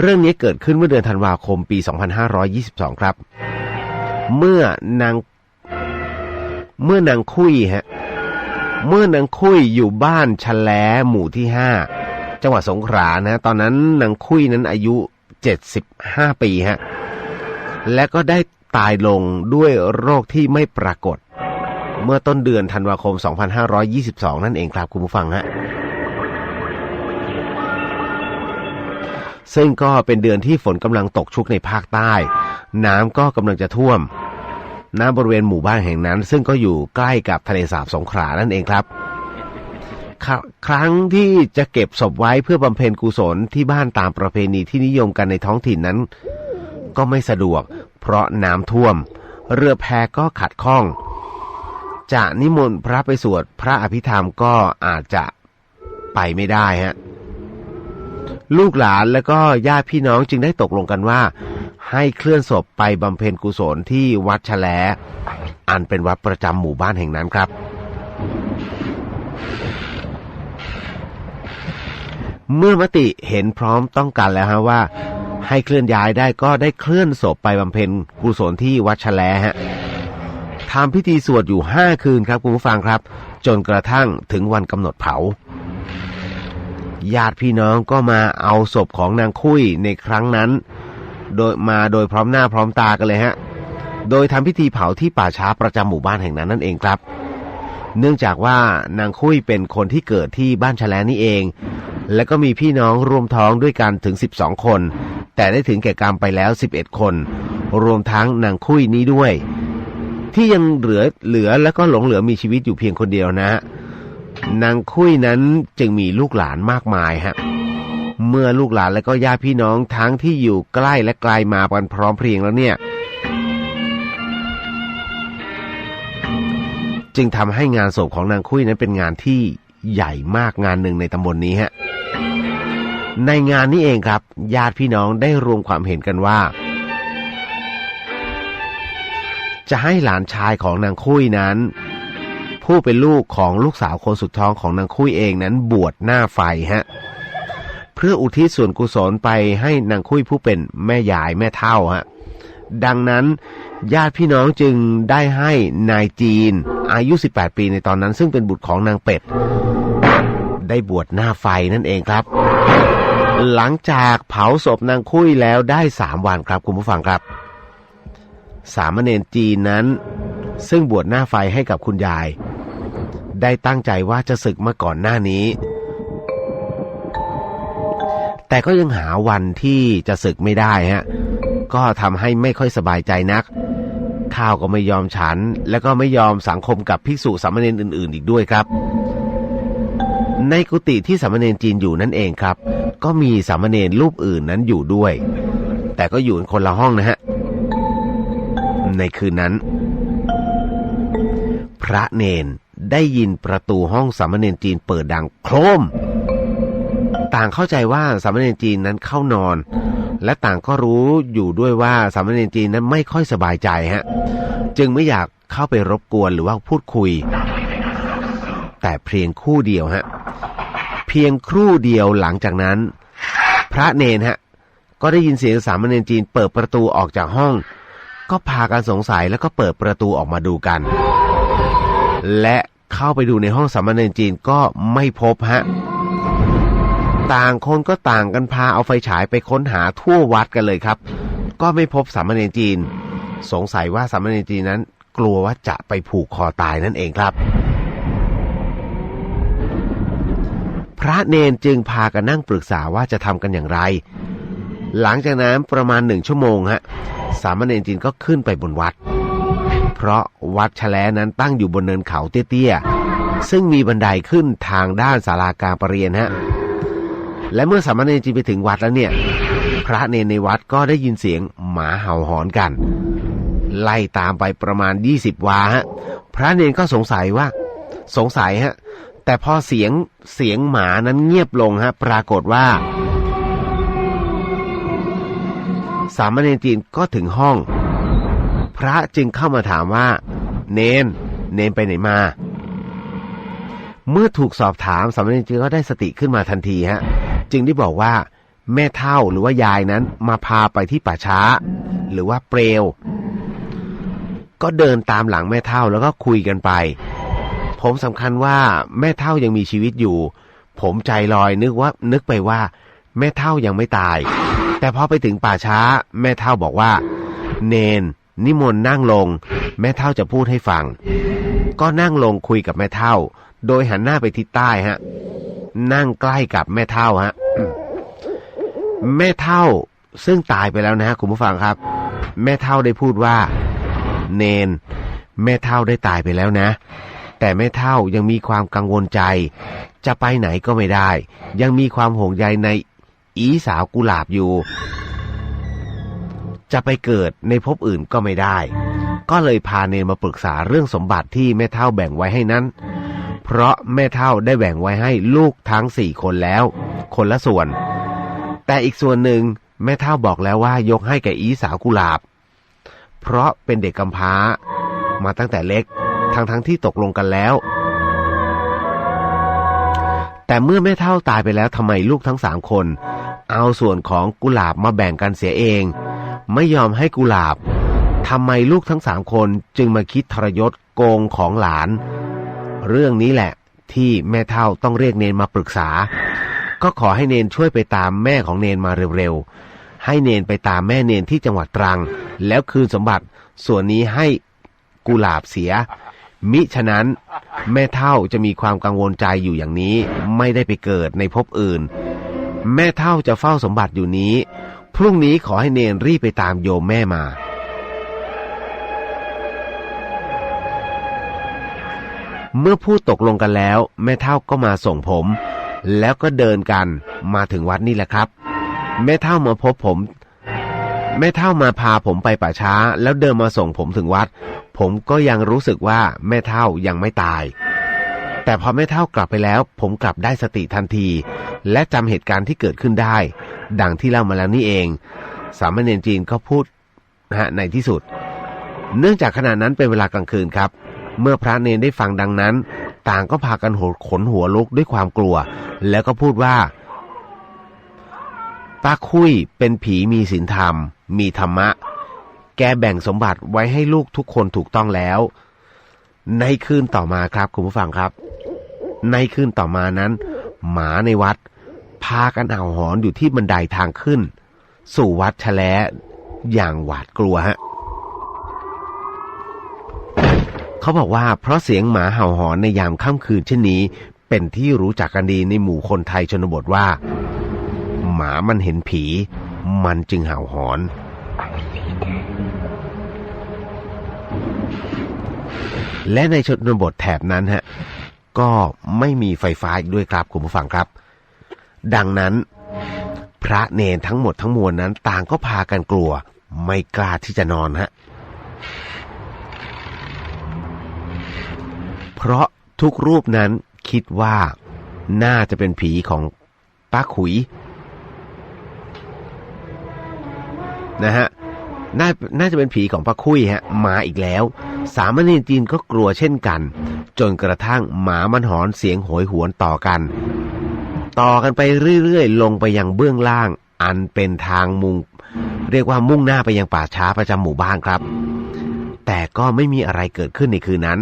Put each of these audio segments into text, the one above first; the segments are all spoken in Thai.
เรื่องนี้เกิดขึ้นเมื่อเดือนธันวาคมปี 2522 ครับ เมื่อนางเมื่อนางคุยฮะเมื่อนางคุยอยู่บ้านชะแลหมู่ที่ 5 จังหวัดสงขลานะตอนนั้นนางคุยนั้นอายุ 75 ปีฮะและก็ได้ตายลงด้วยโรคที่ไม่ปรากฏ เมื่อต้นเดือนธันวาคม 2522 นั่นเองครับคุณผู้ฟังฮะ ซึ่งก็เป็นเดือนที่ฝนกำลังตกชุกในภาคใต้ น้ำก็กำลังจะท่วมน้ำบริเวณหมู่บ้านแห่งนั้น ซึ่งก็อยู่ใกล้กับทะเลสาบสงขลานั่นเองครับครครั้งที่จะเก็บศพไว้เพื่อบำเพ็ญกุศลที่บ้านตามประเพณีที่นิยมกันในท้องถิ่นนั้น ก็ไม่สะดวก เพราะน้ำท่วม เรือแพก็ขัดข้อง จะนิมนต์พระไปสวดพระอภิธรรมก็อาจจะไปไม่ได้ฮะ ลูกหลานและก็ญาติพี่น้องจึงได้ตกลงกันว่า ให้เคลื่อนศพไปบำเพ็ญกุศลที่วัดแฉลอันเป็นวัดประจำหมู่บ้านแห่งนั้นครับ เมื่อมติเห็นพร้อมต้องกันแล้วฮะว่า ให้เคลื่อนย้ายได้ก็ได้เคลื่อนศพไปบำเพ็ญกุศลที่วัดแฉลฮะทำพิธีสวดอยู่ห้าคืนครับคุณผู้ฟังครับ จนกระทั่งถึงวันกำหนดเผา ญาติพี่น้องก็มาเอาศพของนางคุยในครั้งนั้น โดยมาโดยพร้อมหน้าพร้อมตากันเลยฮะ โดยทำพิธีเผาที่ป่าช้าประจำหมู่บ้านแห่งนั้นนั่นเองครับ เนื่องจากว่านางคุยเป็นคนที่เกิดที่บ้านชแลนี่เอง และก็มีพี่น้องรวมท้องด้วยกันถึง 12 คน แต่ได้ถึงแก่กรรมไปแล้ว 11 คน รวมทั้งนางคุยนี้ด้วย ที่ยังเหลือเหลือและก็หลงเหลือมีชีวิตอยู่เพียงคนเดียวนะฮะ นางคุยนั้นจึงมีลูกหลานมากมายฮะ เมื่อลูกหลานและก็ญาติพี่น้องทั้งที่อยู่ใกล้และไกลมากันพร้อมเพรียงแล้วเนี่ย จึงทำให้งานศพของนางคุยนั้นเป็นงานที่ใหญ่มากงานหนึ่งในตำบลนนี้ฮะ ในงานนี้เองครับ ญาติพี่น้องได้รวมความเห็นกันว่า จะให้หลานชายของนางคุยนั้น ผู้เป็นลูกของลูกสาวคนสุดท้องของนางคุยเองนั้นบวชหน้าไฟฮะเพื่ออุทิศส่วนกุศลไปให้นางคุยผู้เป็นแม่ยายแม่เท่าฮะดังนั้นญาติพี่น้องจึงได้ให้นายจีน อายุ 18 ปีในตอนนั้น ซึ่งเป็นบุตรของนางเป็ด ได้บวชหน้าไฟนั่นเองครับ หลังจากเผาศพนางคุยแล้วได้สามวันครับคุณผู้ฟังครับ สามเณรจีนนั้น ซึ่งบวชหน้าไฟให้กับคุณยาย ได้ตั้งใจว่าจะศึกมาก่อนหน้านี้ แต่ก็ยังหาวันที่จะศึกไม่ได้ฮะก็ทำให้ไม่ค่อยสบายใจนัก ข้าวก็ไม่ยอมฉัน แล้วก็ไม่ยอมสังคมกับภิกษุสามเณรอื่น ๆ อีกด้วยครับ ในกุฏิที่สามเณรจีนอยู่นั่นเองครับ ก็มีสามเณรรูปอื่นนั้นอยู่ด้วย แต่ก็อยู่คนละห้องนะฮะในคืนนั้น พระเนน ได้ยินประตูห้องสามเณรจีนเปิดดังโครม ต่างเข้าใจว่าสามเณรจีนนั้นเข้านอน และต่างก็รู้อยู่ด้วยว่าสามเณรจีนนั้นไม่ค่อยสบายใจฮะ จึงไม่อยากเข้าไปรบกวนหรือว่าพูดคุย แต่เพียงคู่เดียวฮะ เพียงครู่เดียวหลังจากนั้น พระเนนฮะ ก็ได้ยินเสียงสามเณรจีนเปิดประตูออกจากห้อง ก็พากันสงสัยแล้วก็เปิดประตูออกมาดูกัน และเข้าไปดูในห้องสามเณรจีนก็ไม่พบฮะ ต่างคนก็ต่างกันพาเอาไฟฉายไปค้นหาทั่ววัดกันเลยครับ ก็ไม่พบสามเณรจีน สงสัยว่าสามเณรจีนนั้น กลัวว่าจะไปผูกคอตายนั่นเองครับ พระเนนจึงพากันนั่งปรึกษาว่าจะทำกันอย่างไร หลังจากนั้นประมาณหนึ่งชั่วโมงฮะ สามเณรจีนก็ขึ้นไปบนวัด เพราะวัดแฉลนั้นตั้งอยู่บนเนินเขาเตี้ยๆ ซึ่งมีบันไดขึ้นทางด้านศาลาการประเรียนฮะ และเมื่อสามเณรจีนไปถึงวัดแล้วเนี่ย พระเนนในวัดก็ได้ยินเสียงหมาเห่าหอนกัน ไล่ตามไปประมาณ 20 วาฮะ พระเนนก็สงสัยว่า สงสัยฮะ แต่พอเสียงเสียงหมานั้นเงียบลงฮะ ปรากฏว่า สามเณรจีนก็ถึงห้อง พระจึงเข้ามาถามว่า เนน เนนไปไหนมา เมื่อถูกสอบถามสามเณรจีนก็ได้สติขึ้นมาทันทีฮะ จึงได้บอกว่า แม่เท่าหรือว่ายายนั้นมาพาไปที่ป่าช้า หรือว่าเปลว ก็เดินตามหลังแม่เท่าแล้วก็คุยกันไป ผมสำคัญว่าแม่เท่ายังมีชีวิตอยู่ ผมใจลอยนึกว่า นึกไปว่า แม่เท่ายังไม่ตาย แต่พอไปถึงป่าช้า แม่เท่าบอกว่า เนน นิมนต์นั่งลง แม่เท่าจะพูดให้ฟัง ก็นั่งลงคุยกับแม่เท่า โดยหันหน้าไปทิศใต้ฮะ นั่งใกล้กับแม่เท่าฮะ แม่เท่าซึ่งตายไปแล้วนะฮะคุณผู้ฟังครับ แม่เท่าได้พูดว่า เนน แม่เท่าได้ตายไปแล้วนะ แต่แม่เท่ายังมีความกังวลใจ จะไปไหนก็ไม่ได้ ยังมีความห่วงใยในอีสาวกุหลาบอยู่ จะไปเกิดในภพอื่นก็ไม่ได้ ก็เลยพาเนนมาปรึกษาเรื่องสมบัติที่แม่เท่าแบ่งไว้ให้นั้น เพราะแม่เท่าได้แบ่งไว้ให้ลูกทั้งสี่คนแล้ว คนละส่วน แต่อีกส่วนหนึ่งแม่เท่าบอกแล้วว่ายกให้แก่อีสาวกุหลาบ เพราะเป็นเด็กกำพร้า มาตั้งแต่เล็ก ทั้งทั้งที่ตกลงกันแล้ว แต่เมื่อแม่เท่าตายไปแล้วทำไมลูกทั้งสามคน เอาส่วนของกุหลาบมาแบ่งกันเสียเอง ไม่ยอมให้กุหลาบทำไมลูกทั้งสามคนจึงมาคิดทรยศโกงของหลาน เรื่องนี้แหละ ที่แม่เท่าต้องเรียกเนนมาปรึกษา ก็ขอให้เนนช่วยไปตามแม่ของเนนมาเร็วๆ ให้เนนไปตามแม่เนนที่จังหวัดตรัง แล้วคืนสมบัติส่วนนี้ให้กุหลาบเสีย มิฉะนั้น แม่เท่าจะมีความกังวลใจอยู่อย่างนี้ ไม่ได้ไปเกิดในภพอื่น แม่เท่าจะเฝ้าสมบัติอยู่นี้ พรุ่งนี้ขอให้เนนรีบไปตามโยมแม่มา เมื่อพูดตกลงกันแล้ว แม่เท่าก็มาส่งผม แล้วก็เดินกันมาถึงวัดนี่แหละครับ แม่เท่ามาพบผม แม่เท่ามาพาผมไปป่าช้า แล้วเดินมาส่งผมถึงวัด ผมก็ยังรู้สึกว่าแม่เท่ายังไม่ตาย แต่พอแม่เท่ากลับไปแล้ว ผมกลับได้สติทันที และจำเหตุการณ์ที่เกิดขึ้นได้ ดังที่เล่ามาแล้วนี่เอง สามเณรจีนก็พูดนะฮะในที่สุด เนื่องจากขณะนั้นเป็นเวลากลางคืนครับ เมื่อพระเนนได้ฟังดังนั้น ต่างก็พากันโหดขนหัวลุกด้วยความกลัว แล้วก็พูดว่าป้าคุยเป็นผีมีศีลธรรม มีธรรมะ แกแบ่งสมบัติไว้ให้ลูกทุกคนถูกต้องแล้ว ในคืนต่อมาครับคุณผู้ฟังครับ ในคืนต่อมานั้น หมาในวัด พากันเห่าหอนอยู่ที่บันไดทางขึ้น สู่วัดแฉลอย่างหวาดกลัวฮะเขาบอกว่าเพราะเสียงหมาเห่าหอนในยามค่ำคืนเช่นนี้ เป็นที่รู้จักกันดีในหมู่คนไทยชนบทว่า หมามันเห็นผี มันจึงเห่าหอน และในชนบทแถบนั้นฮะก็ไม่มีไฟฟ้าอีกด้วยครับคุณผู้ฟังครับ ดังนั้นพระเนนทั้งหมดทั้งมวลนั้นต่างก็พากันกลัว ไม่กล้าที่จะนอนฮะเพราะทุกรูปนั้นคิดว่าน่าจะเป็นผีของป้าขุย นะฮะน่าน่าจะเป็นผีของป้าคุยฮะมาอีกแล้ว สามเณรจีนก็กลัวเช่นกัน จนกระทั่งหมามันหอนเสียงโหยหวนต่อกัน ต่อกันไปเรื่อยๆ ลงไปยังเบื้องล่าง อันเป็นทางมุง เรียกว่ามุ่งหน้าไปยังป่าช้าประจำหมู่บ้านครับ แต่ก็ไม่มีอะไรเกิดขึ้นในคืนนั้น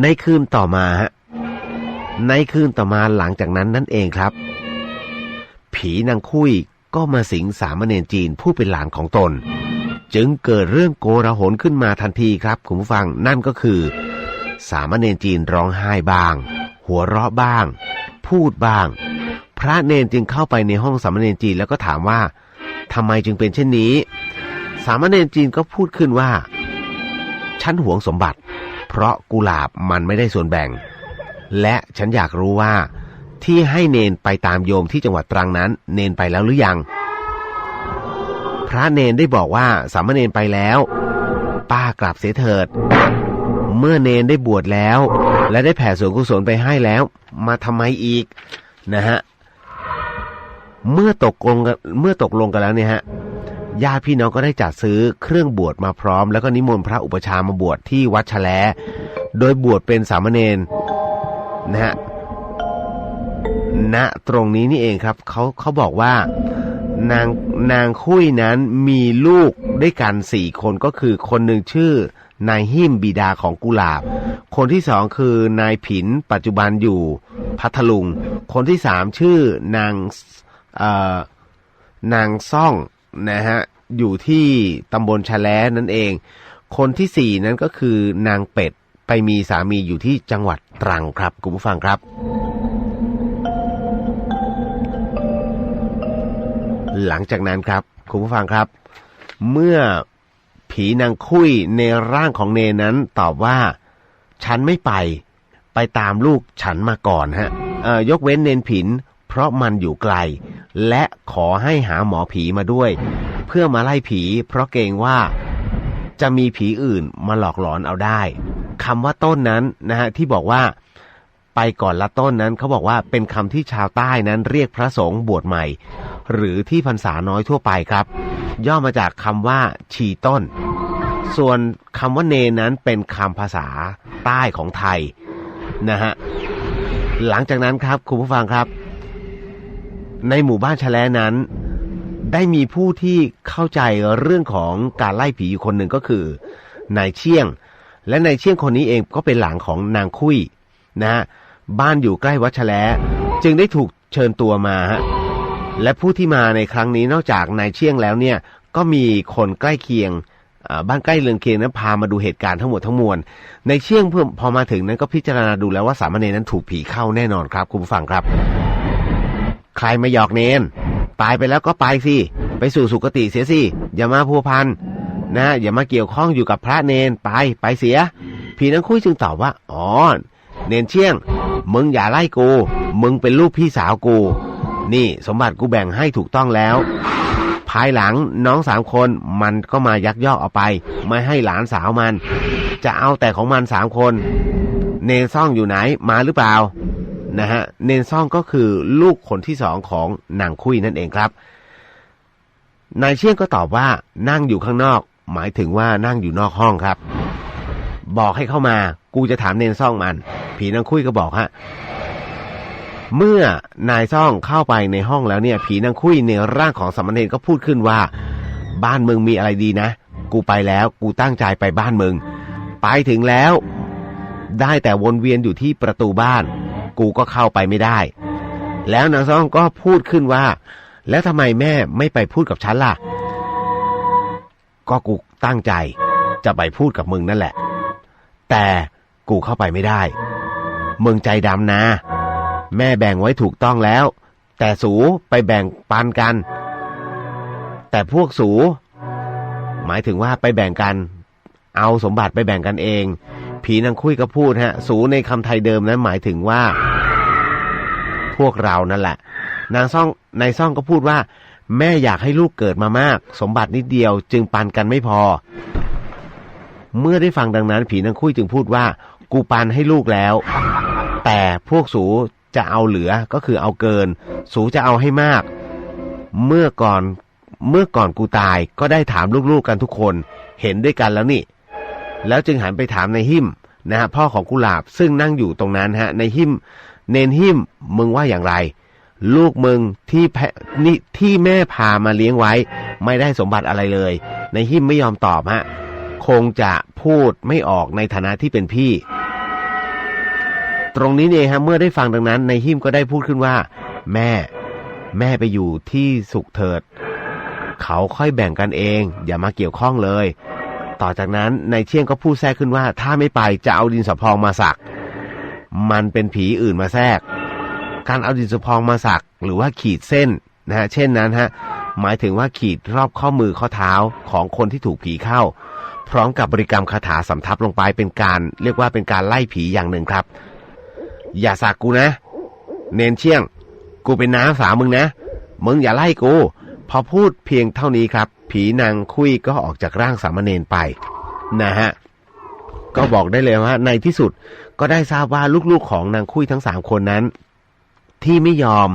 ในคืนต่อมาฮะในคืนต่อมาหลังจากนั้นนั่นเองครับ ผีนางคุย ก็มาสิงสามเณรจีนผู้เป็นหลานของตน จึงเกิดเรื่องโกระหนขึ้นมาทันทีครับคุณผู้ฟังนั่นก็คือ สามเณรจีนร้องไห้บ้าง หัวเราะบ้าง พูดบ้าง พระเนนจึงเข้าไปในห้องสามเณรจีนแล้วก็ถามว่าทำไมจึงเป็นเช่นนี้ สามเณรจีนก็พูดขึ้นว่า ฉันหวงสมบัติ เพราะกุหลาบมันไม่ได้ส่วนแบ่ง และฉันอยากรู้ว่า ที่ให้เนนไปตามโยมที่จังหวัดตรังนั้น เนนไปแล้วหรือยัง พระเนนได้บอกว่าสามเณรไปแล้ว ป้ากลับเสียเถิด เมื่อเนนได้บวชแล้ว และได้แผ่ส่วนกุศลไปให้แล้ว มาทำไมอีกนะฮะเมื่อตกลงกันเมื่อตกลงกันแล้วเนี่ยฮะญาติพี่น้องก็ได้จัดซื้อเครื่องบวชมาพร้อม แล้วก็นิมนต์พระอุปชามาบวชที่วัดแฉลโดยบวชเป็นสามเณรนะฮะ ณตรงนี้นี่เองครับเขาเขาบอกว่านางนางคุยนั้นมีลูกด้วยกันสี่คนก็คือคนหนึ่งชื่อนายหิมบิดาของกุหลาบ คนที่สองคือนายผินปัจจุบันอยู่พัทลุง คนที่สามชื่อนางเอ่อนางซ่องนะฮะอยู่ที่ตำบลชะแลนั่นเอง คนที่สี่นั้นก็คือนางเป็ดไปมีสามีอยู่ที่จังหวัดตรังครับคุณผู้ฟังครับ หลังจากนั้นครับ คุณผู้ฟังครับ เมื่อผีนางคุยในร่างของเนนั้นตอบว่า ฉันไม่ไป ไปตามลูกฉันมาก่อนฮะเอ่ยกเว้นเนนผิน เพราะมันอยู่ไกล และขอให้หาหมอผีมาด้วย เพื่อมาไล่ผี เพราะเกรงว่าจะมีผีอื่นมาหลอกหลอนเอาได้คำว่าต้นนั้นนะฮะที่บอกว่าไปก่อนละต้นนั้นเขาบอกว่าเป็นคำที่ชาวใต้นั้นเรียกพระสงฆ์บวชใหม่ หรือที่พรรษาน้อยทั่วไปครับ ย่อมาจากคำว่าชีต้น ส่วนคำว่าเนนั้นเป็นคำภาษาใต้ของไทยนะฮะหลังจากนั้นครับคุณผู้ฟังครับ ในหมู่บ้านชะแลนั้น ได้มีผู้ที่เข้าใจเรื่องของการไล่ผีอยู่คนหนึ่งก็คือนายเชี่ยง และนายเชี่ยงคนนี้เองก็เป็นหลานของนางคุยนะฮะบ้านอยู่ใกล้วัดชะแลจึงได้ถูกเชิญตัวมาฮะ และผู้ที่มาในครั้งนี้นอกจากนายเชียงแล้วเนี่ยก็มีคนใกล้เคียงบ้านใกล้เรือนเคียงนั้นพามาดูเหตุการณ์ทั้งหมดทั้งมวลในเชียงเพื่อพอมาถึงนั้นก็พิจารณาดูแล้วว่าสามเณรนั้นถูกผีเข้าแน่นอนครับคุณผู้ฟังครับ ใครมาหยอกเนนตายไปแล้วก็ไปสิไปสู่สุคติเสียสิอย่ามาพัวพันนะอย่ามาเกี่ยวข้องอยู่กับพระเนนไปไปเสีย ผีนังคุยจึงตอบว่าอ๋อเนนเชียง มึงอย่าไล่กู มึงเป็นลูกพี่สาวกู นี่สมบัติกูแบ่งให้ถูกต้องแล้ว ภายหลังน้องสามคนมันก็มายักยอกเอาไป ไม่ให้หลานสาวมัน จะเอาแต่ของมันสามคนเนนซ่องอยู่ไหนมาหรือเปล่านะฮะเนนซ่องก็คือลูกคนที่สองของนางคุยนั่นเองครับนายเชี่ยงก็ตอบว่านั่งอยู่ข้างนอก หมายถึงว่านั่งอยู่นอกห้องครับ บอกให้เข้ามา กูจะถามเนนซ่องมัน ผีนางคุยก็บอกฮะ เมื่อนายซ่องเข้าไปในห้องแล้วเนี่ย ผีนางคุยในร่างของสามเณรก็พูดขึ้นว่า บ้านมึงมีอะไรดีนะ กูไปแล้วกูตั้งใจไปบ้านมึง ไปถึงแล้ว ได้แต่วนเวียนอยู่ที่ประตูบ้าน กูก็เข้าไปไม่ได้ แล้วนางซ่องก็พูดขึ้นว่า แล้วทำไมแม่ไม่ไปพูดกับฉันล่ะ ก็กูตั้งใจ จะไปพูดกับมึงนั่นแหละ แต่กูเข้าไปไม่ได้ มึงใจดำนะ แม่แบ่งไว้ถูกต้องแล้ว แต่สูไปแบ่งปันกัน แต่พวกสู หมายถึงว่าไปแบ่งกัน เอาสมบัติไปแบ่งกันเอง ผีนางคุยก็พูดฮะ สูในคำไทยเดิมนั้นหมายถึงว่า พวกเรานั่นแหละ นางซ่องนายซ่องก็พูดว่า แม่อยากให้ลูกเกิดมามาก สมบัตินิดเดียวจึงปันกันไม่พอ เมื่อได้ฟังดังนั้น ผีนางคุยจึงพูดว่า กูปันให้ลูกแล้วแต่พวกสู จะเอาเหลือก็คือเอาเกิน สูจะเอาให้มาก เมื่อก่อนเมื่อก่อนกูตายก็ได้ถามลูกๆกันทุกคน เห็นด้วยกันแล้วนี่ แล้วจึงหันไปถามในหิมนะฮะพ่อของกุหลาบซึ่งนั่งอยู่ตรงนั้นฮะในหิมเนนหิมมึงว่าอย่างไร ลูกมึงที่แพนี่ที่แม่พามาเลี้ยงไว้ ไม่ได้สมบัติอะไรเลย ในหิมไม่ยอมตอบฮะคงจะพูดไม่ออกในฐานะที่เป็นพี่ ตรงนี้เองฮะเมื่อได้ฟังดังนั้นในหิมก็ได้พูดขึ้นว่า แม่ แม่ไปอยู่ที่สุขเถิด เขาค่อยแบ่งกันเอง อย่ามาเกี่ยวข้องเลย ต่อจากนั้นนายเชี่ยงก็พูดแทรกขึ้นว่า ถ้าไม่ไปจะเอาดินสอพองมาสัก มันเป็นผีอื่นมาแทรก การเอาดินสอพองมาสัก หรือว่าขีดเส้นนะฮะเช่นนั้นฮะหมายถึงว่าขีดรอบข้อมือข้อเท้าของคนที่ถูกผีเข้า พร้อมกับบริกรรมคาถาสำทับลงไปเป็นการ เรียกว่าเป็นการไล่ผีอย่างหนึ่งครับ อย่าสักกูนะ เนนเชี่ยง กูเป็นน้าสาวมึงนะ มึงอย่าไล่กู พอพูดเพียงเท่านี้ครับ ผีนางคุยก็ออกจากร่างสามเณรไป นะฮะ ก็บอกได้เลยว่า ในที่สุดก็ได้ทราบว่าลูกๆของนางคุยทั้งสามคนนั้น ที่ไม่ยอม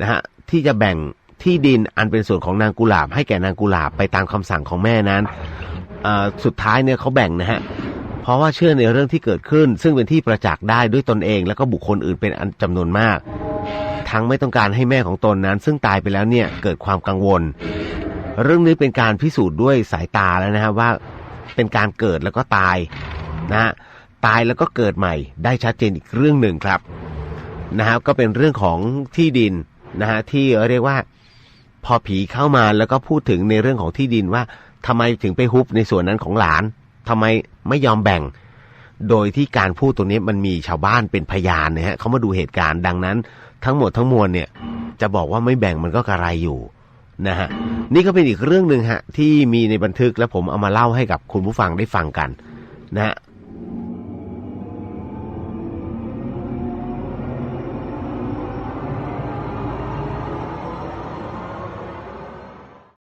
นะฮะที่จะแบ่งที่ดินอันเป็นส่วนของนางกุหลาบ ให้แก่นางกุหลาบไปตามคำสั่งของแม่นั้นสุดท้ายเนี่ยเขาแบ่งนะฮะ เพราะว่าเชื่อในเรื่องที่เกิดขึ้น ซึ่งเป็นที่ประจักษ์ได้ด้วยตนเอง แล้วก็บุคคลอื่นเป็นอันจำนวนมาก ทั้งไม่ต้องการให้แม่ของตนนั้น ซึ่งตายไปแล้วเนี่ยเกิดความกังวล เรื่องนี้เป็นการพิสูจน์ด้วยสายตาแล้วนะครับว่าเป็นการเกิดแล้วก็ตายนะฮะตายแล้วก็เกิดใหม่ ได้ชัดเจนอีกเรื่องหนึ่งครับนะครับก็เป็นเรื่องของที่ดินนะฮะที่เรียกว่าพอผีเข้ามาแล้วก็พูดถึงในเรื่องของที่ดินว่าทำไมถึงไปฮุบในส่วนนั้นของหลาน ทำไมไม่ยอมแบ่ง โดยที่การพูดตรงนี้มันมีชาวบ้านเป็นพยานนะฮะเขามาดูเหตุการณ์ดังนั้น ทั้งหมดทั้งมวลเนี่ย จะบอกว่าไม่แบ่งมันก็กระไรอยู่นะฮะนี่ก็เป็นอีกเรื่องหนึ่งฮะที่มีในบันทึกและผมเอามาเล่าให้กับคุณผู้ฟังได้ฟังกันนะฮะ